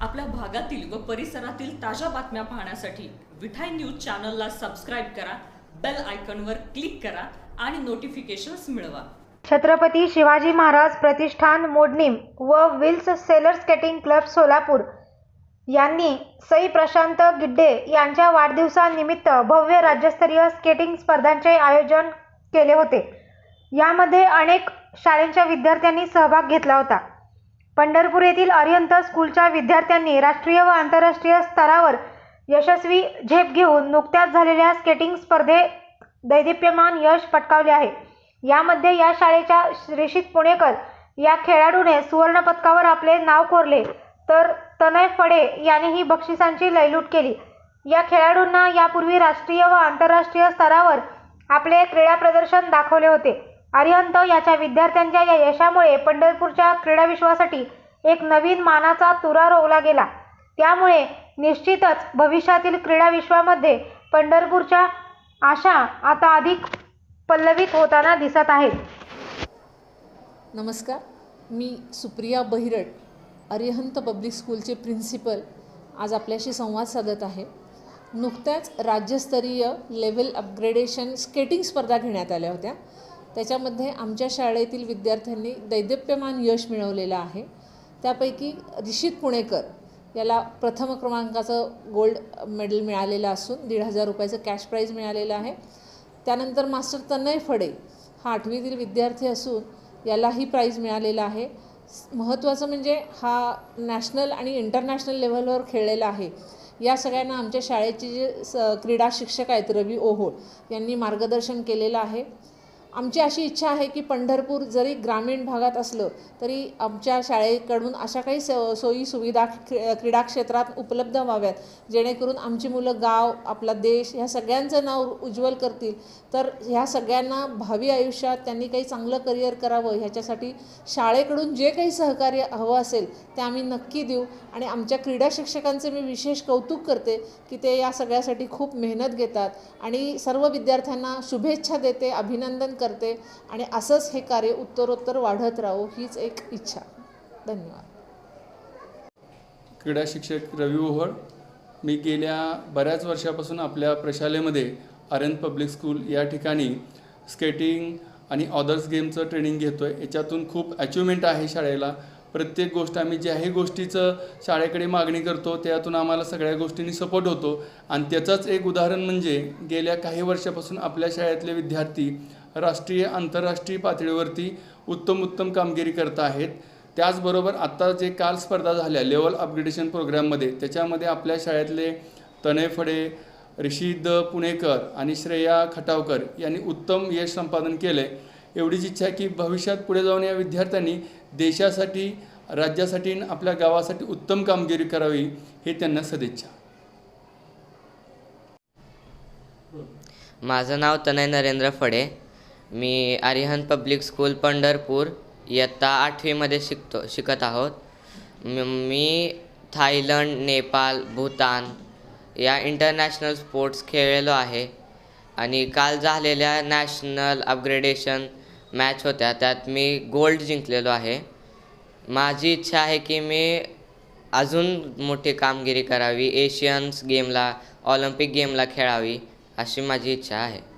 आपल्या भागातील व परिसरातील ताज्या बातम्या पाहण्यासाठी विठाई न्यूज चॅनलला सबस्क्राईब करा बेल आयकॉनवर क्लिक करा आणि नोटिफिकेशन्स मिळवा. छत्रपती शिवाजी महाराज प्रतिष्ठान मोडणीम व Wills sailor skating club Solapur यांनी सई प्रशांत गिड्डे यांच्या वाढदिवसानिमित्त भव्य राज्यस्तरीय स्केटिंग स्पर्धांचे आयोजन केले होते. यामध्ये अनेक शाळेच्या विद्यार्थ्यांनी सहभाग घेतला होता. पंढरपूर येथील अरिहंत स्कूलच्या विद्यार्थ्यांनी राष्ट्रीय व आंतरराष्ट्रीय स्तरावर यशस्वी झेप घेऊन नुकत्याच झालेल्या स्केटिंग स्पर्धेत दैदिप्यमान यश पटकावले आहे. यामध्ये या शाळेच्या श्रेषित पुणेकर या खेळाडूने सुवर्णपदकावर आपले नाव कोरले तर तनय फडे यानेही बक्षिसांची लयलूट केली. या खेळाडूंना यापूर्वी राष्ट्रीय व आंतरराष्ट्रीय स्तरावर आपले क्रीडा प्रदर्शन दाखवले होते. अरिहंत याच्या विद्यार्थ्यांच्या या यशामुळे पंढरपूरच्या क्रीडाविश्वासाठी एक नवीन मानाचा तुरा रोवला गेला. त्यामुळे निश्चितच भविष्यातील क्रीडाविश्वामध्ये पंढरपूरच्या आशा आता अधिक पल्लवित होताना दिसत आहेत. नमस्कार. मी सुप्रिया बहिरट अरिहंत पब्लिक स्कूलचे प्रिन्सिपल. आज आपल्याशी संवाद साधत आहे. नुकत्याच राज्यस्तरीय लेवल अपग्रेडेशन स्केटिंग स्पर्धा घेण्यात आल्या होत्या. त्याच्यामध्ये आमच्या शाळेतील विद्यार्थ्यांनी दैदिप्यमान यश मिळवलेलं आहे. त्यापैकी रिषित पुणेकर याला प्रथम क्रमांकाचं गोल्ड मेडल मिळालेलं असून दीड हजार रुपयाचं कॅश प्राईज मिळालेलं आहे. त्यानंतर मास्टर तनय फडे हा आठवीतील विद्यार्थी असून यालाही प्राईज मिळालेला आहे. महत्त्वाचं म्हणजे हा नॅशनल आणि इंटरनॅशनल लेवलवर खेळलेला आहे. या सगळ्यांना आमच्या शाळेचे जे स क्रीडा शिक्षक आहेत रवी ओहोळ यांनी मार्गदर्शन केलेलं आहे. आमची अशी इच्छा आहे की पंढरपूर जरी ग्रामीण भागात असलं तरी आमच्या शाळेकडून अशा काही स सोयी सुविधा क्रीडा क्षेत्रात उपलब्ध व्हाव्यात. जेणेकरून आमची मुलं गाव आपला देश ह्या सगळ्यांचं नाव उज्ज्वल करतील. तर ह्या सगळ्यांना भावी आयुष्यात त्यांनी काही चांगलं करिअर करावं ह्याच्यासाठी शाळेकडून जे काही सहकार्य हवं असेल ते आम्ही नक्की देऊ. आणि आमच्या क्रीडा शिक्षकांचे मी विशेष कौतुक करते की ते या सगळ्यासाठी खूप मेहनत घेतात. आणि सर्व विद्यार्थ्यांना शुभेच्छा देते अभिनंदन करते आणि असंच हे कार्य उत्तरोत्तर वाढत राहो हीच एक इच्छा. धन्यवाद. क्रीडा शिक्षक रवी ओहळ मी गेल्या बऱ्याच वर्षापासून आपल्या प्रशालेमध्ये आर्यन पब्लिक स्कूल या ठिकाणी स्केटिंग आणि ऑदर्स गेमचं ट्रेनिंग घेतो आहे याच्यातून खूप अचिव्हमेंट आहे शाळेला. प्रत्येक गोष्ट आम्ही ज्याही गोष्टीचं शाळेकडे मागणी करतो त्यातून आम्हाला सगळ्या गोष्टींनी सपोर्ट होतो. आणि त्याचंच एक उदाहरण म्हणजे गेल्या काही वर्षापासून आपल्या शाळेतले विद्यार्थी राष्ट्रीय आंतरराष्ट्रीय पातळीवरती उत्तम उत्तम कामगिरी करत आहेत. त्याचबरोबर आत्ता जे काल स्पर्धा झाल्या लेवल अपग्रेडेशन प्रोग्राममध्ये त्याच्यामध्ये आपल्या शाळेतले तनय फडे रिशिद पुणेकर आणि श्रेया खटावकर यांनी उत्तम यश संपादन केलं आहे एवढीच इच्छा की भविष्यात पुढे जाऊन या विद्यार्थ्यांनी देशासाठी राज्यासाठी आणि आपल्या गावासाठी उत्तम कामगिरी करावी हे त्यांना सदिच्छा. माझं नाव तनय नरेंद्र फडे. मी आर्यहन पब्लिक स्कूल पंढरपूर इयत्ता आठवीमध्ये शिकतो शिकत आहोत. मी थायलंड नेपाळ भूतान या इंटरनॅशनल स्पोर्ट्स खेळलेलो आहे. आणि काल झालेल्या नॅशनल अपग्रेडेशन मॅच होत्या त्यात मी गोल्ड जिंकलेलो आहे. माझी इच्छा आहे की मी अजून मोठी कामगिरी करावी एशियन्स गेमला ऑलिम्पिक गेमला खेळावी अशी माझी इच्छा आहे.